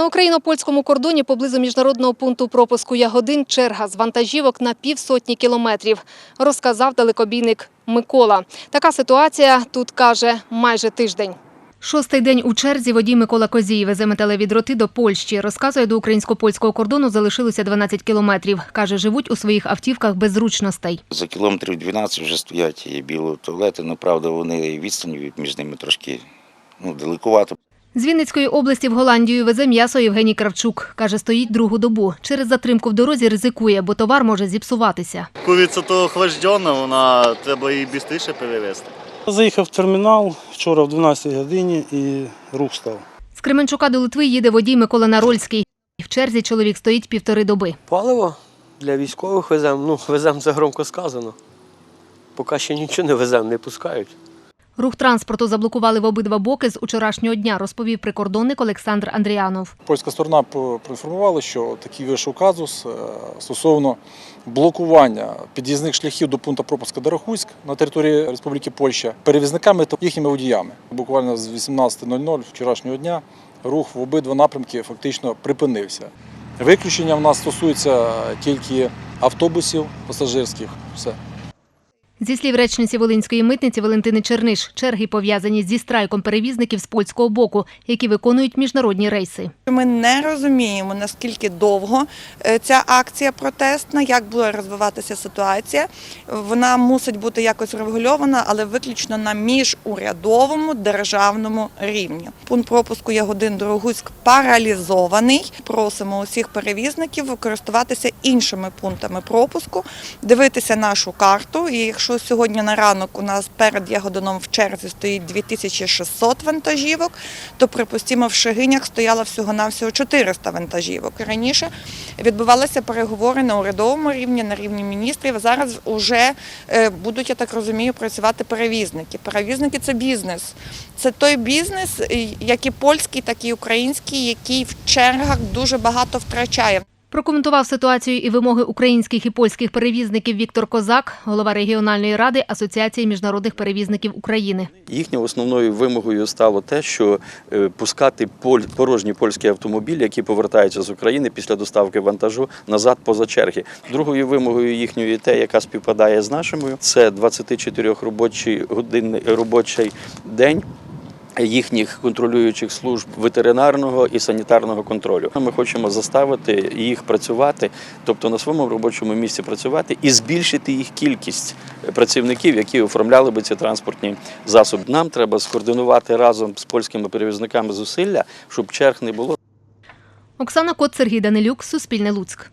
На україно-польському кордоні поблизу міжнародного пункту пропуску Ягодин черга з вантажівок на півсотні кілометрів, розказав далекобійник Микола. Така ситуація тут каже майже тиждень. Шостий день у черзі водій Микола Козій везе металеві дроти до Польщі. Розказує, до українсько-польського кордону залишилося 12 кілометрів. Каже, живуть у своїх автівках без зручностей. За кілометрів 12 вже стоять і білі туалети, ну правда, вони відстані між ними трошки ну, далекувато. З Вінницької області в Голландію везе м'ясо Євгеній Кравчук. Каже, стоїть другу добу. Через затримку в дорозі ризикує, бо товар може зіпсуватися. Куриця то охлаждена, вона треба її швидше перевезти. Заїхав в термінал вчора в 12 годині і рух став. З Кременчука до Литви їде водій Микола Нарольський. В черзі чоловік стоїть півтори доби. Паливо для військових веземо. Ну, веземо це громко сказано. Поки ще нічого не веземо, не пускають. Рух транспорту заблокували в обидва боки з учорашнього дня, розповів прикордонник Олександр Андріанов. Польська сторона проінформувала, що такий вийшов казус е, стосовно блокування під'їзних шляхів до пункту пропуску Дорохуськ на території Республіки Польща перевізниками та їхніми водіями. Буквально з 18.00 вчорашнього дня рух в обидва напрямки фактично припинився. Виключення в нас стосується тільки автобусів пасажирських. Все. Зі слів речниці Волинської митниці Валентини Черниш, черги пов'язані зі страйком перевізників з польського боку, які виконують міжнародні рейси. Ми не розуміємо, наскільки довго е, ця акція протестна, як буде розвиватися ситуація. Вона мусить бути якось регульована, але виключно на міжурядовому державному рівні. Пункт пропуску Ягодин Дорогуськ паралізований. Просимо усіх перевізників користуватися іншими пунктами пропуску, дивитися нашу карту. І якщо сьогодні на ранок у нас перед Ягодином в черзі стоїть 2600 вантажівок, то припустимо в Шегинях стояло всього-навсього 400 вантажівок. Раніше відбувалися переговори на урядовому рівні, на рівні міністрів. Зараз вже е, будуть, я так розумію, працювати перевізники. Перевізники це бізнес. Це той бізнес, як і польський, так і український, який в чергах дуже багато втрачає. Прокоментував ситуацію і вимоги українських і польських перевізників Віктор Козак, голова регіональної ради Асоціації міжнародних перевізників України. Їхньою основною вимогою стало те, що е, пускати порожні польські автомобілі, які повертаються з України після доставки вантажу назад поза черги. Другою вимогою їхньої те, яка співпадає з нашою, це 24 робочий годин робочий день. Їхніх контролюючих служб ветеринарного і санітарного контролю. Ми хочемо заставити їх працювати, тобто на своєму робочому місці працювати і збільшити їх кількість працівників, які оформляли би ці транспортні засоби. Нам треба скоординувати разом з польськими перевізниками зусилля, щоб черг не було. Оксана Кот, Сергій Данилюк, Суспільне Луцьк.